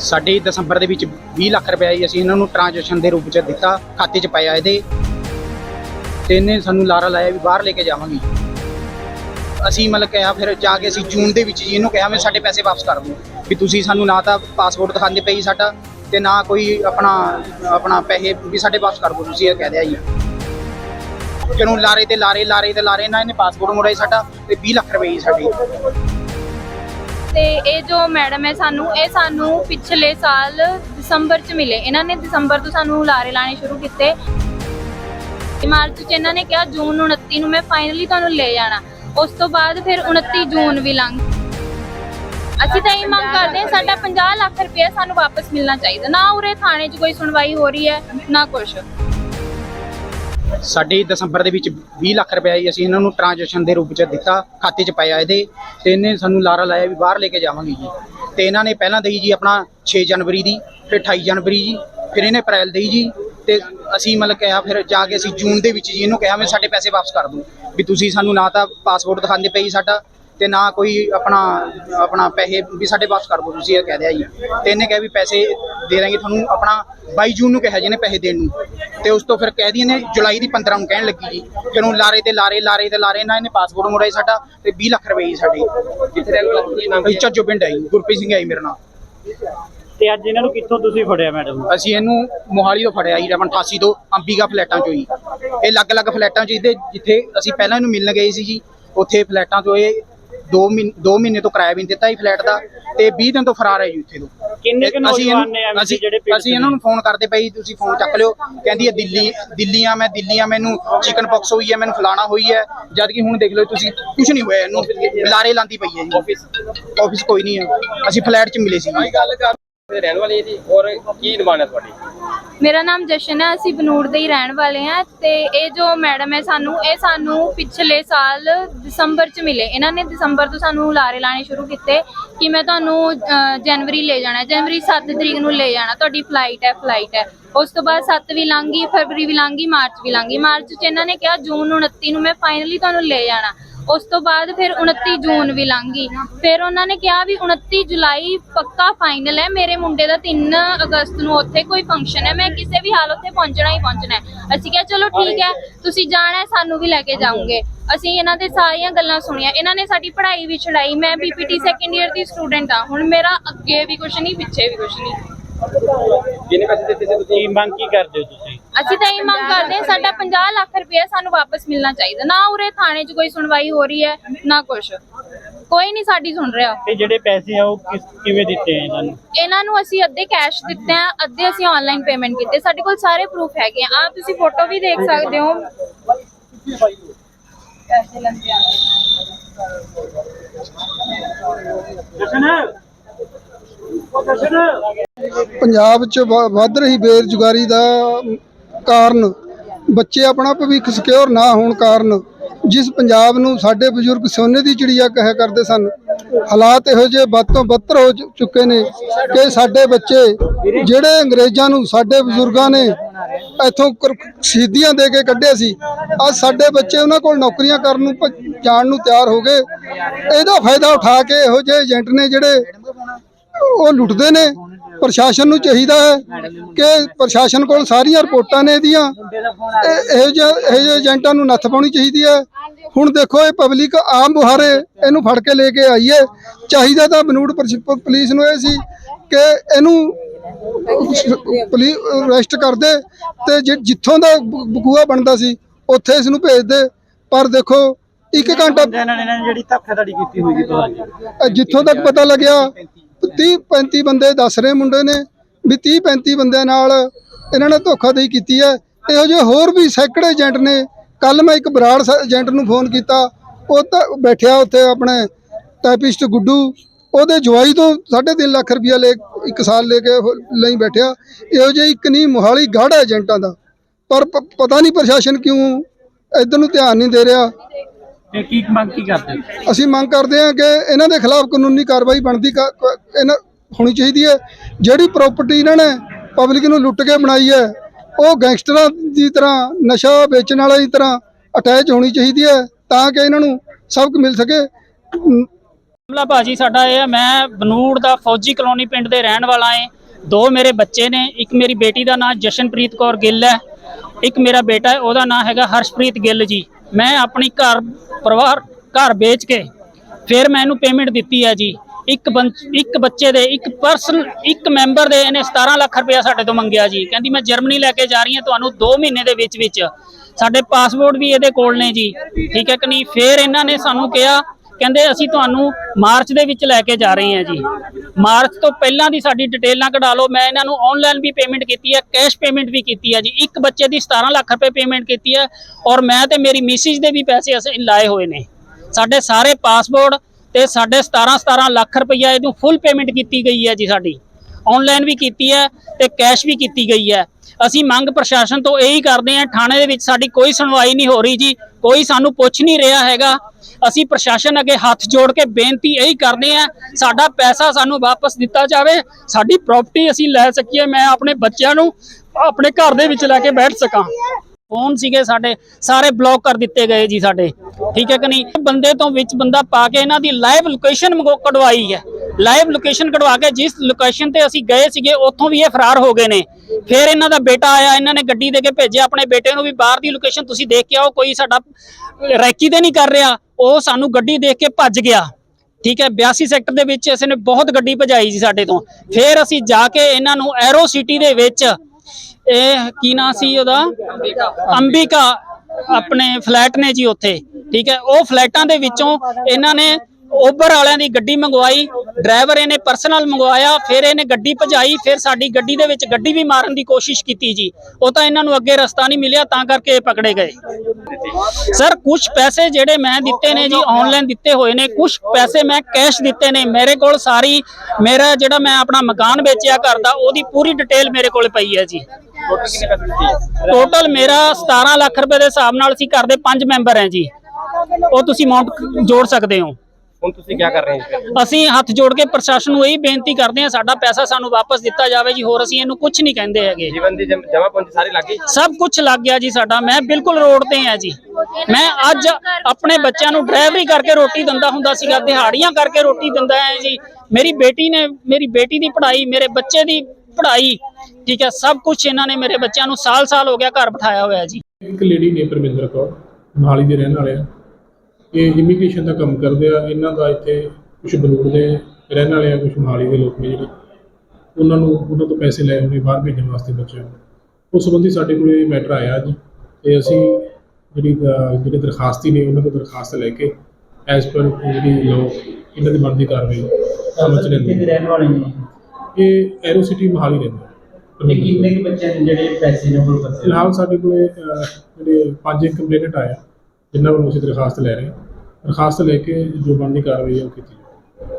ਸਾਡੇ ਦਸੰਬਰ ਦੇ ਵਿੱਚ 20 ਲੱਖ ਰੁਪਏ ਹੀ ਅਸੀਂ ਇਹਨਾਂ ਨੂੰ ਟ੍ਰਾਂਜੈਕਸ਼ਨ ਦੇ ਰੂਪ 'ਚ ਦਿੱਤਾ, ਖਾਤੇ 'ਚ ਪਾਇਆ ਇਹਦੇ। ਤੇ ਇਹਨੇ ਸਾਨੂੰ ਲਾਰਾ ਲਾਇਆ ਵੀ ਬਾਹਰ ਲੈ ਕੇ ਜਾਵਾਂਗੇ। ਅਸੀਂ ਮਤਲਬ ਕਿਹਾ ਫਿਰ ਜਾ ਕੇ ਅਸੀਂ ਜੂਨ ਦੇ ਵਿੱਚ ਜੀ ਇਹਨੂੰ ਕਿਹਾ ਮੈਂ ਸਾਡੇ ਪੈਸੇ ਵਾਪਸ ਕਰ ਦਿਓ। ਵੀ ਤੁਸੀਂ ਸਾਨੂੰ ਨਾ ਤਾਂ ਪਾਸਪੋਰਟ ਦਿਖਾਉਂਦੇ ਪਈ ਸਾਡਾ ਤੇ ਨਾ ਕੋਈ ਆਪਣਾ ਆਪਣਾ ਪੈਸੇ ਵੀ ਸਾਡੇ ਵਾਪਸ ਕਰ ਦਿਓ, ਤੁਸੀਂ ਇਹ ਕਹਿ ਦਿਆ ਜੀ। ਕਿਉਂ ਲਾਰੇ ਤੇ ਲਾਰੇ ਲਾਰੇ ਤੇ ਲਾਰੇ, ਨਾ ਇਹਨੇ ਪਾਸਪੋਰਟ ਮੁੜਾਈ ਸਾਡਾ ਤੇ 20 ਲੱਖ ਰੁਪਏ ਜੀ ਸਾਡੀ। ਤੇ ਇਹ ਜੋ ਮੈਡਮ ਹੈ ਸਾਨੂੰ ਇਹ ਸਾਨੂੰ ਪਿਛਲੇ ਸਾਲ ਦਸੰਬਰ ਚ ਮਿਲੇ। ਇਹਨਾਂ ਨੇ ਦਸੰਬਰ ਤੋਂ ਸਾਨੂੰ ਲਾਰੇ ਲਾਣੇ ਸ਼ੁਰੂ ਕੀਤੇ। ਮਾਰਚ ਚ ਇਹਨਾਂ ਨੇ ਕਿਹਾ ਜੂਨ ਨੂੰ 29 ਨੂੰ ਮੈਂ ਫਾਈਨਲੀ ਤੁਹਾਨੂੰ ਲੈ ਜਾਣਾ। ਉਸ ਤੋਂ ਬਾਅਦ ਫਿਰ 29 ਜੂਨ ਵੀ ਲੰਘ। ਅਸੀਂ ਤਾਂ ਇਹ ਮੰਗ ਕਰਦੇ ਹਾਂ ਸਾਡਾ 50 ਲੱਖ ਰੁਪਏ ਸਾਨੂੰ ਵਾਪਸ ਮਿਲਣਾ ਚਾਹੀਦਾ। ਨਾ ਉਰੇ ਥਾਣੇ 'ਚ ਕੋਈ ਸੁਣਵਾਈ ਹੋ ਰਹੀ ਹੈ ਨਾ ਕੁਛ। ਸਾਡੇ ਦਸੰਬਰ ਦੇ ਵਿੱਚ 20 ਲੱਖ ਰੁਪਏ ਹੀ ਅਸੀਂ ਇਹਨਾਂ ਨੂੰ ਟ੍ਰਾਂਜੈਕਸ਼ਨ ਦੇ ਰੂਪ 'ਚ ਦਿੱਤਾ, ਖਾਤੇ 'ਚ ਪਾਇਆ ਇਹਦੇ, ਤੇ ਇਹਨੇ ਸਾਨੂੰ ਲਾਰਾ ਲਾਇਆ ਵੀ ਬਾਹਰ ਲੈ ਕੇ ਜਾਵਾਂਗੇ ਜੀ। ਤੇ ਇਹਨਾਂ ਨੇ ਪਹਿਲਾਂ ਦੇਈ ਜੀ ਆਪਣਾ 6 ਜਨਵਰੀ ਦੀ, ਫਿਰ 28 ਜਨਵਰੀ ਜੀ, ਫਿਰ ਇਹਨੇ ਅਪ੍ਰੈਲ ਦੇਈ ਜੀ, ਤੇ ਅਸੀਂ ਮਤਲਬ ਕਿਹਾ ਫਿਰ ਜਾ ਕੇ ਅਸੀਂ ਜੂਨ ਦੇ ਵਿੱਚ ਜੀ ਇਹਨੂੰ ਕਿਹਾ ਵੀ ਸਾਡੇ ਪੈਸੇ ਵਾਪਸ ਕਰ ਦਿਓ, ਵੀ ਤੁਸੀਂ ਸਾਨੂੰ ਨਾ ਤਾਂ ਪਾਸਪੋਰਟ ਦਿਖਾਉਂਦੇ ਪਈ ਸਾਡਾ, ਤੇ ਨਾ ਕੋਈ ਆਪਣਾ ਆਪਣਾ ਪੈਸੇ ਵੀ ਸਾਡੇ ਵਾਪਸ ਕਰ ਦਿਓ ਤੁਸੀਂ ਇਹ ਕਹਿ ਦਿਆ ਜੀ। ਤੇ ਇਹਨੇ ਕਿਹਾ ਵੀ ਪੈਸੇ ਦੇ ਦਾਂਗੇ ਤੁਹਾਨੂੰ ਆਪਣਾ 22 ਜੂਨ ਨੂੰ ਕਿਹਾ ਜੀ ਇਹਨੇ ਪੈਸੇ ਦੇਣ ਨੂੰ। ਤੇ ਉਸ ਤੋਂ ਫਿਰ ਕਹਿ ਦੀ ਨੇ ਜੁਲਾਈ ਦੀ 15 ਨੂੰ ਕਹਿਣ ਲੱਗੀ ਜੀ। ਉਹ ਲਾਰੇ ਤੇ ਲਾਰੇ ਲਾਰੇ ਤੇ ਲਾਰੇ ਨਾਲ ਇਹਨੇ ਪਾਸਪੋਰਟ ਮੁੜਾਈ ਸਾਡਾ ਤੇ 20 ਲੱਖ ਰੁਪਏ ਜੀ ਸਾਡੇ। ਕਿੱਥੇ ਰਹਿਣ ਵਾਲਾ ਕੀ ਨਾਮ ਅਸੀਂ ਚੱਜੋ ਪਿੰਡ ਆਈ ਗੁਰਪ੍ਰੀਤ ਸਿੰਘ ਆਈ ਮੇਰੇ ਨਾਲ ਤੇ ਅੱਜ ਇਹਨਾਂ ਨੂੰ ਕਿੱਥੋਂ ਤੁਸੀਂ ਫੜਿਆ ਮੈਡਮ ਅਸੀਂ ਇਹਨੂੰ ਮੋਹਾਲੀ ਤੋਂ ਫੜਿਆ ਜੀ ਰਮਨ 88 ਤੋਂ ਅੰਬੀਗਾ ਫਲੈਟਾਂ ਚੋਂ ਜੀ। ਇਹ ਅਲੱਗ-ਅਲੱਗ ਫਲੈਟਾਂ ਚ ਇਹਦੇ ਜਿੱਥੇ ਅਸੀਂ ਪਹਿਲਾਂ ਇਹਨੂੰ ਮਿਲਣ ਗਏ ਸੀ ਜੀ ਉੱਥੇ ਫਲੈਟਾਂ ਤੋਂ ਇਹ 2 ਮਹੀਨੇ 2 ਮਹੀਨੇ ਤੋਂ ਕਿਰਾਇਆ ਵੀ ਨਹੀਂ ਦਿੱਤਾ ਜੀ ਫਲੈਟ ਦਾ ਤੇ 20 ਦਿਨ ਤੋਂ ਫਰਾਰ ਹੈ ਜੀ ਉੱਥੇ ਤੋਂ। ਕਿੰਨੇ ਕੁ ਨੌਜਵਾਨ ਨੇ ਐਵੇਂ ਅਸੀਂ ਜਿਹੜੇ ਪੀੜਤ ਅਸੀਂ ਇਹਨਾਂ ਨੂੰ ਫੋਨ ਕਰਦੇ ਪਈ ਤੁਸੀਂ ਫੋਨ ਚੱਕ ਲਿਓ। ਕਹਿੰਦੀ ਹੈ ਦਿੱਲੀ ਦਿੱਲੀ ਆ ਮੈਂ ਦਿੱਲੀ ਆ ਮੈਨੂੰ ਚਿਕਨ ਪੌਕਸ ਹੋਈ ਹੈ ਮੈਨੂੰ ਫਲਾਣਾ ਹੋਈ ਹੈ। ਜਦ ਕਿ ਹੁਣ ਦੇਖ ਲਓ ਤੁਸੀਂ ਕੁਝ ਨਹੀਂ ਹੋਇਆ ਇਹਨੂੰ। ਲਾਰੇ ਲਾਂਦੀ ਪਈ ਹੈ ਜੀ। ਆਫਿਸ ਆਫਿਸ ਕੋਈ ਨਹੀਂ ਹੈ। ਅਸੀਂ ਫਲੈਟ 'ਚ ਮਿਲੇ ਸੀ ਜੀ। ਗੱਲ ਕਰ ਦੇ ਰਹਿਣ ਵਾਲੇ ਜੀ ਔਰ ਕੀ ਡਿਮਾਂਡ ਹੈ ਤੁਹਾਡੀ? ਮੇਰਾ ਨਾਮ ਜਸ਼ਨ ਹੈ ਅਸੀਂ ਬਨੂੜ ਦੇ ਹੀ ਰਹਿਣ ਵਾਲੇ ਹਾਂ ਤੇ ਇਹ ਜੋ ਮੈਡਮ ਹੈ ਸਾਨੂੰ ਇਹ ਸਾਨੂੰ ਪਿਛਲੇ ਸਾਲ ਦਸੰਬਰ ਚ ਮਿਲੇ। ਇਹਨਾਂ ਨੇ ਦਸੰਬਰ ਤੋਂ ਸਾਨੂੰ ਲਾਰੇ ਲਾਣੇ ਸ਼ੁਰੂ ਕੀਤੇ ਕਿ ਮੈਂ ਤੁਹਾਨੂੰ ਅਹ, ਜਨਵਰੀ ਲੈ ਜਾਣਾ ਹੈ। ਜਨਵਰੀ 7 ਤਰੀਕ ਨੂੰ ਲੈ ਜਾਣਾ ਤੁਹਾਡੀ ਫਲਾਈਟ ਹੈ ਫਲਾਈਟ ਹੈ। ਉਸ ਤੋਂ ਬਾਅਦ 7 ਵੀ ਲੰਘ ਗਈ ਫਰਵਰੀ ਵੀ ਲੰਘ ਗਈ ਮਾਰਚ ਵੀ ਲੰਘ ਗਈ। ਮਾਰਚ ਚ ਇਹਨਾਂ ਨੇ ਕਿਹਾ ਜੂਨ ਨੂੰ 29 ਨੂੰ ਮੈਂ ਫਾਈਨਲੀ ਤੁਹਾਨੂੰ ਲੈ ਜਾਣਾ। ਉਸ ਤੋਂ ਬਾਅਦ ਫਿਰ 29 ਜੂਨ ਵੀ ਲੰਘ ਗਈ। ਫਿਰ ਉਹਨਾਂ ਨੇ ਕਿਹਾ ਵੀ 29 ਜੁਲਾਈ ਪੱਕਾ ਫਾਈਨਲ ਹੈ। ਮੇਰੇ ਮੁੰਡੇ ਦਾ 3 ਅਗਸਤ ਨੂੰ ਉੱਥੇ ਕੋਈ ਫੰਕਸ਼ਨ ਹੈ। ਮੈਂ ਕਿਸੇ ਵੀ ਹਾਲ ਉੱਥੇ ਪਹੁੰਚਣਾ ਹੀ ਪਹੁੰਚਣਾ ਹੈ। ਅਸੀਂ ਕਿਹਾ, ਚਲੋ ਠੀਕ ਹੈ, ਤੁਸੀਂ ਜਾਣਾ ਸਾਨੂੰ ਵੀ ਲੈ ਕੇ ਜਾਓਗੇ। ਅਸੀਂ ਇਹਨਾਂ ਦੇ ਸਾਰੀਆਂ ਗੱਲਾਂ ਸੁਣੀਆਂ। ਇਹਨਾਂ ਨੇ ਸਾਡੀ ਪੜ੍ਹਾਈ ਵੀ ਛਡਾਈ। ਮੈਂ ਬੀਪੀਟੀ ਸੈਕੰਡ ਇਅਰ ਦੀ ਸਟੂਡੈਂਟ ਆ ਹੁਣ ਮੇਰਾ ਅੱਗੇ ਵੀ ਕੁਝ ਨਹੀਂ, ਪਿੱਛੇ ਵੀ ਕੁਝ ਨਹੀਂ। ਕਿੰਨੇ ਪੈਸੇ ਦਿੱਤੇ ਸੀ ਤੁਸੀਂ? ਕੀ ਮੰਗ ਕੀ ਕਰਦੇ ਹੋ ਤੁਸੀਂ? ਅਸੀਂ ਤਾਂ ਇਹ ਮੰਗ ਕਰਦੇ ਹਾਂ ਸਾਡਾ 50 ਲੱਖ ਰੁਪਏ ਸਾਨੂੰ ਵਾਪਸ ਮਿਲਣਾ ਚਾਹੀਦਾ। ਨਾ ਉਰੇ ਥਾਣੇ 'ਚ ਕੋਈ ਸੁਣਵਾਈ ਹੋ ਰਹੀ ਹੈ ਨਾ ਕੁਛ। ਕੋਈ ਨਹੀਂ ਸਾਡੀ ਸੁਣ ਰਿਹਾ। ਤੇ ਜਿਹੜੇ ਪੈਸੇ ਆ ਉਹ ਕਿਸ ਕਿਵੇਂ ਦਿੱਤੇ ਆ ਇਹਨਾਂ ਨੂੰ? ਇਹਨਾਂ ਨੂੰ ਅਸੀਂ ਅੱਧੇ ਕੈਸ਼ ਦਿੱਤੇ ਆ ਅੱਧੇ ਅਸੀਂ ਆਨਲਾਈਨ ਪੇਮੈਂਟ ਕੀਤੇ। ਸਾਡੇ ਕੋਲ ਸਾਰੇ ਪ੍ਰੂਫ ਹੈਗੇ ਆ। ਆਹ ਤੁਸੀਂ ਫੋਟੋ ਵੀ ਦੇਖ ਸਕਦੇ ਹੋ। ਪੈਸੇ ਲੈਂਦੇ ਆ। ਪੰਜਾਬ 'ਚ ਵ- ਵੱਧ ਰਹੀ ਬੇਰੁਜ਼ਗਾਰੀ ਦਾ ਕਾਰਨ, ਬੱਚੇ ਆਪਣਾ ਭਵਿੱਖ ਸਿਕਿਉਰ ਨਾ ਹੋਣ ਕਾਰਨ, ਜਿਸ ਪੰਜਾਬ ਨੂੰ ਸਾਡੇ ਬਜ਼ੁਰਗ ਸੋਨੇ ਦੀ ਚਿੜੀਆ ਕਹਿਆ ਕਰਦੇ ਸਨ, ਹਾਲਾਤ ਇਹੋ ਜਿਹੇ ਵੱਧ ਤੋਂ ਬੱਤਰ ਹੋ ਚੁੱਕੇ ਨੇ ਕਿ ਸਾਡੇ ਬੱਚੇ ਜਿਹੜੇ ਅੰਗਰੇਜ਼ਾਂ ਨੂੰ ਸਾਡੇ ਬਜ਼ੁਰਗਾਂ ਨੇ ਇੱਥੋਂ ਸ਼ਹੀਦੀਆਂ ਦੇ ਕੇ ਕੱਢਿਆ ਸੀ, ਅੱਜ ਸਾਡੇ ਬੱਚੇ ਉਹਨਾਂ ਕੋਲ ਨੌਕਰੀਆਂ ਕਰਨ ਨੂੰ ਜਾਣ ਨੂੰ ਤਿਆਰ ਹੋ ਗਏ, ਇਹਦਾ ਫਾਇਦਾ ਉਠਾ ਕੇ ਇਹੋ ਜਿਹੇ ਏਜੰਟ ਨੇ ਜਿਹੜੇ ਉਹ ਲੁੱਟਦੇ ਨੇ। ਪ੍ਰਸ਼ਾਸਨ ਨੂੰ ਚਾਹੀਦਾ ਹੈ ਕਿ ਪ੍ਰਸ਼ਾਸਨ ਕੋਲ ਸਾਰੀਆਂ ਰਿਪੋਰਟਾਂ ਨੇ ਇਹਦੀਆਂ। ਇਹ- ਜਿਹੇ ਏਜੰਟਾਂ ਨੂੰ ਨੱਥ ਪਾਉਣੀ ਚਾਹੀਦੀ ਹੈ। ਹੁਣ ਦੇਖੋ ਇਹ ਪਬਲਿਕ ਆਮ ਬੁਹਾਰੇ ਇਹਨੂੰ ਫੜ ਕੇ ਲੈ ਕੇ ਆਈ ਹੈ। ਚਾਹੀਦਾ ਤਾਂ ਬਨੂੜ ਪੁਲਿਸ ਨੂੰ ਇਹ ਸੀ ਕਿ ਇਹਨੂੰ ਪੁਲਿਸ ਅਰੈਸਟ ਕਰਦੇ ਤੇ ਜਿੱਥੋਂ ਦਾ ਬਕੂਆ ਬਣਦਾ ਸੀ ਉੱਥੇ ਇਸ ਨੂੰ ਭੇਜਦੇ ਪਰ ਦੇਖੋ ਇੱਕ ਘੰਟਾ ਜਿਹੜੀ ਧੱਕਾਧੜੀ ਕੀਤੀ ਹੋਈ ਜਿੱਥੋਂ ਤੱਕ ਪਤਾ ਲੱਗਿਆ 30 35 ਬੰਦੇ ਦੱਸ ਰਹੇ ਮੁੰਡੇ ਨੇ ਵੀ 30 35 ਬੰਦਿਆਂ ਨਾਲ ਇਹਨਾਂ ਨੇ ਧੋਖਾਧੜੀ ਕੀਤੀ ਹੈ। ਇਹੋ ਜਿਹੇ ਹੋਰ ਵੀ ਸੈਂਕੜੇ ਏਜੰਟ ਨੇ। ਕੱਲ ਮੈਂ ਇੱਕ ਬਰਾੜ ਏਜੰਟ ਨੂੰ ਫੋਨ ਕੀਤਾ। ਉਹ ਤਾਂ ਬੈਠਿਆ ਉੱਥੇ ਆਪਣੇ ਟਾਈਪਿਸਟ ਗੁੱਡੂ। ਉਹਦੇ ਜਵਾਈ ਤੋਂ 3.5 ਲੱਖ ਰੁਪਇਆ ਲੈ ਇੱਕ ਸਾਲ ਲੈ ਕੇ ਲਈ ਬੈਠਿਆ। ਇਹੋ ਜਿਹੇ ਇੱਕ ਨਹੀਂ ਮੋਹਾਲੀ ਗਾੜਾ ਏਜੰਟਾਂ ਦਾ। ਪਰ ਪਤਾ ਨਹੀਂ ਪ੍ਰਸ਼ਾਸਨ ਕਿਉਂ ਇਧਰ ਨੂੰ ਧਿਆਨ ਨਹੀਂ ਦੇ ਰਿਹਾ। ਤੇ ਕੀ ਮੰਗ ਕੀ ਕਰਦੇ ਹੋ? ਅਸੀਂ ਮੰਗ ਕਰਦੇ ਹਾਂ ਕਿ ਇਹਨਾਂ ਦੇ ਖਿਲਾਫ ਕਾਨੂੰਨੀ ਕਾਰਵਾਈ ਬਣਦੀ ਕ- ਕ- ਇਹਨਾਂ ਹੋਣੀ ਚਾਹੀਦੀ ਹੈ। ਜਿਹੜੀ ਪ੍ਰਾਪਰਟੀ ਇਹਨਾਂ ਨੇ ਪਬਲਿਕ ਨੂੰ ਲੁੱਟ ਕੇ ਬਣਾਈ ਹੈ ਉਹ ਗੈਂਗਸਟਰਾਂ ਦੀ ਤਰ੍ਹਾਂ ਨਸ਼ਾ ਵੇਚਣ ਵਾਲੇ ਦੀ ਤਰ੍ਹਾਂ ਅਟੈਚ ਹੋਣੀ ਚਾਹੀਦੀ ਹੈ ਤਾਂ ਕਿ ਇਹਨਾਂ ਨੂੰ ਸਬਕ ਮਿਲ ਸਕੇ। ਅਮ ਮਾਮਲਾ ਭਾਜੀ ਸਾਡਾ ਇਹ ਹੈ ਮੈਂ ਬਨੂੜ ਦਾ ਫੌਜੀ ਕਲੋਨੀ ਪਿੰਡ ਦੇ ਰਹਿਣ ਵਾਲਾ ਏ ਦੋ ਮੇਰੇ ਬੱਚੇ ਨੇ ਇੱਕ ਮੇਰੀ ਬੇਟੀ ਦਾ ਨਾਮ ਜਸ਼ਨਪ੍ਰੀਤ ਕੌਰ ਗਿੱਲ ਹੈ ਇੱਕ ਮੇਰਾ ਬੇਟਾ ਹੈ ਉਹਦਾ ਨਾਮ ਹੈਗਾ ਹਰਸ਼ਪ੍ਰੀਤ ਗਿੱਲ ਜੀ। ਮੈਂ ਆਪਣੀ ਘਰ ਪਰਿਵਾਰ ਘਰ ਵੇਚ ਕੇ ਫਿਰ ਮੈਂ ਇਹਨੂੰ ਪੇਮੈਂਟ ਦਿੱਤੀ ਹੈ ਜੀ। ਇੱਕ ਬੰ- ਇੱਕ ਬੱਚੇ ਦੇ, ਇੱਕ ਪਰਸਨ ਇੱਕ ਮੈਂਬਰ ਦੇ ਇਹਨੇ 17 ਲੱਖ ਰੁਪਇਆ ਸਾਡੇ ਤੋਂ ਮੰਗਿਆ ਜੀ। ਕਹਿੰਦੀ ਮੈਂ ਜਰਮਨੀ ਲੈ ਕੇ ਜਾ ਰਹੀ ਹਾਂ ਤੁਹਾਨੂੰ 2 ਮਹੀਨੇ ਦੇ ਵਿੱਚ ਵਿੱਚ ਸਾਡੇ ਪਾਸਪੋਰਟ ਵੀ ਇਹਦੇ ਕੋਲ ਨੇ ਜੀ। ਠੀਕ ਹੈ ਕਿ ਨਹੀਂ? ਫਿਰ ਇਹਨਾਂ ਨੇ ਸਾਨੂੰ ਕਿਹਾ ਕਹਿੰਦੇ ਅਸੀਂ ਤੁਹਾਨੂੰ ਮਾਰਚ ਦੇ ਵਿੱਚ ਲੈ ਕੇ ਜਾ ਰਹੇ ਹਾਂ ਜੀ। ਮਾਰਚ ਤੋਂ ਪਹਿਲਾਂ ਦੀ ਸਾਡੀ ਡਿਟੇਲਾਂ ਕਢਾ ਲਓ। ਮੈਂ ਇਹਨਾਂ ਨੂੰ ਆਨਲਾਈਨ ਵੀ ਪੇਮੈਂਟ ਕੀਤੀ ਹੈ ਕੈਸ਼ ਪੇਮੈਂਟ ਵੀ ਕੀਤੀ ਹੈ ਜੀ। ਇੱਕ ਬੱਚੇ ਦੀ 17 ਲੱਖ ਰੁਪਏ ਪੇਮੈਂਟ ਕੀਤੀ ਹੈ ਔਰ ਮੈਂ ਤੇ ਮੇਰੀ ਮਿਸਿਸ ਦੇ ਵੀ ਪੈਸੇ ਅਸੀਂ ਲਾਏ ਹੋਏ ਨੇ। ਸਾਡੇ ਸਾਰੇ ਪਾਸਪੋਰਟ ਤੇ ਸਾਡੇ 17 17 ਲੱਖ ਰੁਪਈਆ ਇਹਨੂੰ ਫੁੱਲ ਪੇਮੈਂਟ ਕੀਤੀ ਗਈ ਹੈ ਜੀ ਸਾਡੀ। ਆਨਲਾਈਨ ਵੀ ਕੀਤੀ ਹੈ ਤੇ ਕੈਸ਼ ਵੀ ਕੀਤੀ ਗਈ ਹੈ। ਅਸੀਂ ਮੰਗ ਪ੍ਰਸ਼ਾਸਨ ਤੋਂ ਇਹੀ ਕਰਦੇ ਹਾਂ, ਥਾਣੇ ਦੇ ਵਿੱਚ ਸਾਡੀ ਕੋਈ ਸੁਣਵਾਈ ਨਹੀਂ ਹੋ ਰਹੀ ਜੀ, ਕੋਈ ਸਾਨੂੰ ਪੁੱਛ ਨਹੀਂ ਰਿਹਾ ਹੈਗਾ। ਅਸੀਂ ਪ੍ਰਸ਼ਾਸਨ ਅੱਗੇ ਹੱਥ ਜੋੜ ਕੇ ਬੇਨਤੀ ਇਹੀ ਕਰਦੇ ਹਾਂ, ਸਾਡਾ ਪੈਸਾ ਸਾਨੂੰ ਵਾਪਸ ਦਿੱਤਾ ਜਾਵੇ, ਸਾਡੀ ਪ੍ਰਾਪਰਟੀ ਅਸੀਂ ਲੈ ਸਕੀਏ, ਮੈਂ ਆਪਣੇ ਬੱਚਿਆਂ ਨੂੰ ਆਪਣੇ ਘਰ ਦੇ ਵਿੱਚ ਲੈ ਕੇ ਬੈਠ ਸਕਾਂ। ਫੋਨ ਸੀਗੇ ਸਾਡੇ, ਸਾਰੇ ਬਲੌਕ ਕਰ ਦਿੱਤੇ ਗਏ ਜੀ ਸਾਡੇ, ਠੀਕ ਹੈ ਕਿ ਨਹੀਂ? ਬੰਦੇ ਤੋਂ ਵਿੱਚ ਬੰਦਾ ਪਾ ਕੇ ਇਹਨਾਂ ਦੀ ਲਾਈਵ ਲੋਕੇਸ਼ਨ ਕਢਵਾਈ ਹੈ। ਲਾਈਵ ਲੋਕੇਸ਼ਨ ਕਢਵਾ ਕੇ ਜਿਸ ਲੋਕੇਸ਼ਨ ਤੇ ਅਸੀਂ ਗਏ ਸੀਗੇ ਉੱਥੋਂ ਵੀ ਇਹ ਫਰਾਰ ਹੋ ਗਏ ਨੇ। ਫਿਰ ਇਹਨਾਂ ਦਾ ਬੇਟਾ ਆਇਆ ਇਹਨਾਂ ਨੇ ਗੱਡੀ ਦੇ ਕੇ ਭੇਜਿਆ ਆਪਣੇ ਬੇਟੇ ਨੂੰ ਵੀ ਬਾਹਰ ਦੀ ਲੋਕੇਸ਼ਨ ਤੁਸੀਂ ਦੇਖ ਕੇ ਆਓ ਕੋਈ ਸਾਡਾ ਰੈਕੀ ਤੇ ਨਹੀਂ ਕਰ ਰਿਹਾ। ਉਹ ਸਾਨੂੰ ਗੱਡੀ ਦੇਖ ਕੇ ਭੱਜ ਗਿਆ। ਠੀਕ ਹੈ 82 ਸੈਕਟਰ ਦੇ ਵਿੱਚ ਇਸ ਨੇ ਬਹੁਤ ਗੱਡੀ ਭਜਾਈ ਜੀ ਸਾਡੇ ਤੋਂ। ਫਿਰ ਅਸੀਂ ਜਾ ਕੇ ਇਹਨਾਂ ਨੂੰ ਐਰੋ ਸਿਟੀ ਦੇ ਵਿੱਚ ਇਹ ਕੀ ਨਾਂ ਸੀ ਉਹਦਾ? ਅੰਬਿਕਾ। ਆਪਣੇ ਫਲੈਟ ਨੇ ਜੀ ਉੱਥੇ। ਠੀਕ ਹੈ ਉਹ ਫਲੈਟਾਂ ਦੇ ਵਿੱਚੋਂ ਇਹਨਾਂ ਨੇ ਓਬਰ ਵਾਲਿਆਂ ਦੀ ਗੱਡੀ ਮੰਗਵਾਈ। ਡਰਾਈਵਰ ਇਹਨੇ ਪਰਸਨਲ ਮੰਗਵਾਇਆ, ਫਿਰ ਇਹਨੇ ਗੱਡੀ ਭਜਾਈ, ਫਿਰ ਸਾਡੀ ਗੱਡੀ ਦੇ ਵਿੱਚ ਗੱਡੀ ਵੀ ਮਾਰਨ ਦੀ ਕੋਸ਼ਿਸ਼ ਕੀਤੀ ਜੀ। ਉਹ ਤਾਂ ਇਹਨਾਂ ਨੂੰ ਅੱਗੇ ਰਸਤਾ ਨਹੀਂ ਮਿਲਿਆ, ਤਾਂ ਕਰਕੇ ਇਹ ਪਕੜੇ ਗਏ। ਸਰ ਕੁਝ ਪੈਸੇ ਜਿਹੜੇ ਮੈਂ ਦਿੱਤੇ ਨੇ ਜੀ ਆਨਲਾਈਨ ਦਿੱਤੇ ਹੋਏ ਨੇ ਕੁਝ ਪੈਸੇ ਮੈਂ ਕੈਸ਼ ਦਿੱਤੇ ਨੇ। ਮੇਰੇ ਕੋਲ ਸਾਰੀ, ਮੇਰਾ ਜਿਹੜਾ ਮੈਂ ਆਪਣਾ ਮਕਾਨ ਵੇਚਿਆ ਘਰ ਦਾ, ਉਹਦੀ ਪੂਰੀ ਡਿਟੇਲ ਮੇਰੇ ਕੋਲ ਪਈ ਹੈ ਜੀ। ਟੋਟਲ ਮੇਰਾ 17 ਲੱਖ ਰੁਪਏ ਦੇ ਹਿਸਾਬ ਨਾਲ ਅਸੀਂ ਘਰ ਦੇ 5 ਮੈਂਬਰ ਹੈ ਜੀ। ਉਹ ਤੁਸੀਂ ਅਮਾਉਂਟ ਜੋੜ ਸਕਦੇ ਹੋ। ਹੁਣ ਤੁਸੀਂ ਕੀ ਕਰ ਰਹੇ ਹੋ? ਅਸੀਂ ਹੱਥ ਜੋੜ ਕੇ ਪ੍ਰਸ਼ਾਸਨ ਨੂੰ ਇਹੀ ਬੇਨਤੀ ਕਰਦੇ ਹਾਂ ਸਾਡਾ ਪੈਸਾ ਸਾਨੂੰ ਵਾਪਸ ਦਿੱਤਾ ਜਾਵੇ ਜੀ ਹੋਰ ਅਸੀਂ ਇਹਨੂੰ ਕੁਝ ਨਹੀਂ ਕਹਿੰਦੇ ਹੈਗੇ। ਜੀਵਨ ਦੀ ਜਮਾ ਪੂੰਜੀ ਸਾਰੀ ਲੱਗੀ ਸਭ ਕੁਝ ਲੱਗ ਗਿਆ ਜੀ ਸਾਡਾ ਮੈਂ ਬਿਲਕੁਲ ਰੋਡ ਤੇ ਹਾਂ ਜੀ। ਮੈਂ ਅੱਜ ਆਪਣੇ ਬੱਚਿਆਂ ਨੂੰ ਡਰਾਈਵਰੀ ਕਰਕੇ ਰੋਟੀ ਦਿੰਦਾ ਹੁੰਦਾ ਸੀਗਾ ਦਿਹਾੜੀਆਂ ਕਰਕੇ ਰੋਟੀ ਦਿੰਦਾ ਹੈ ਜੀ। ਮੇਰੀ ਬੇਟੀ ਨੇ ਮੇਰੀ ਬੇਟੀ ਦੀ ਪੜ੍ਹਾਈ ਮੇਰੇ ਬੱਚੇ ਦੀ ਪੜ੍ਹਾਈ ਠੀਕ ਹੈ ਸਭ ਕੁਝ ਇਹਨਾਂ ਨੇ ਮੇਰੇ ਬੱਚਿਆਂ ਨੂੰ ਸਾਲ-ਸਾਲ ਹੋ ਗਿਆ ਘਰ ਬਿਠਾਇਆ ਹੋਇਆ ਜੀ। ਇੱਕ ਲੇਡੀ ਨੇ ਪਰਮਿੰਦਰ ਕੌਰ ਮੋਹਾਲੀ ਦੇ ਰਹਿਣ ਵਾਲੇ ਆ। ਇਹ ਇਮੀਗ੍ਰੇਸ਼ਨ ਦਾ ਕੰਮ ਕਰਦੇ ਆ ਇਹਨਾਂ ਦਾ ਇੱਥੇ ਕੁਝ ਬਨੂੜ ਦੇ ਰਹਿਣ ਵਾਲੇ ਆ ਕੁਝ ਮੋਹਾਲੀ ਦੇ ਲੋਕ ਨੇ ਜਿਹੜੇ। ਉਹਨਾਂ ਨੂੰ ਉਹਨਾਂ ਤੋਂ ਪੈਸੇ ਲਏ ਹੋਣੇ ਬਾਹਰ ਭੇਜਣ ਵਾਸਤੇ ਬੱਚਿਆਂ ਨੂੰ। ਉਸ ਸੰਬੰਧੀ ਸਾਡੇ ਕੋਲ ਇਹ ਮੈਟਰ ਆਇਆ ਅੱਜ ਤੇ ਅਸੀਂ ਜਿਹੜੀ ਜਿਹੜੇ ਦਰਖਾਸਤੀ ਨੇ ਉਹਨਾਂ ਤੋਂ ਦਰਖਾਸਤ ਲੈ ਕੇ ਐਸ ਪਰ ਜਿਹੜੀ ਲੋ ਇਹਨਾਂ ਦੀ ਬਣਦੀ ਕਾਰਵਾਈ ਚ ਲੈਂਦੇ ਨੇ। ਰਹਿਣ ਵਾਲੇ ਨੇ? ਇਹ ਐਰੋ ਸਿਟੀ ਮੋਹਾਲੀ ਰਹਿੰਦੇ। ਤੇ ਕਿੰਨੇ ਕੁ ਬੱਚੇ ਨੇ ਜਿਹੜੇ ਪੈਸੇ ਨੇ ਬੱਚੇ ਫਿਲਹਾਲ ਸਾਡੇ ਕੋਲੇ ਜਿਹੜੇ ਪੰਜ ਕੰਪਲੇਨਟ ਆਇਆ ਜਿਨ੍ਹਾਂ ਵੱਲੋਂ ਅਸੀਂ ਦਰਖਾਸਤ ਲੈ ਰਹੇ ਹਾਂ, ਦਰਖਾਸਤ ਲੈ ਕੇ ਜੋ ਬਣਦੀ ਕਾਰਵਾਈ ਹੈ ਉਹ ਕੀਤੀ ਜਾਵੇ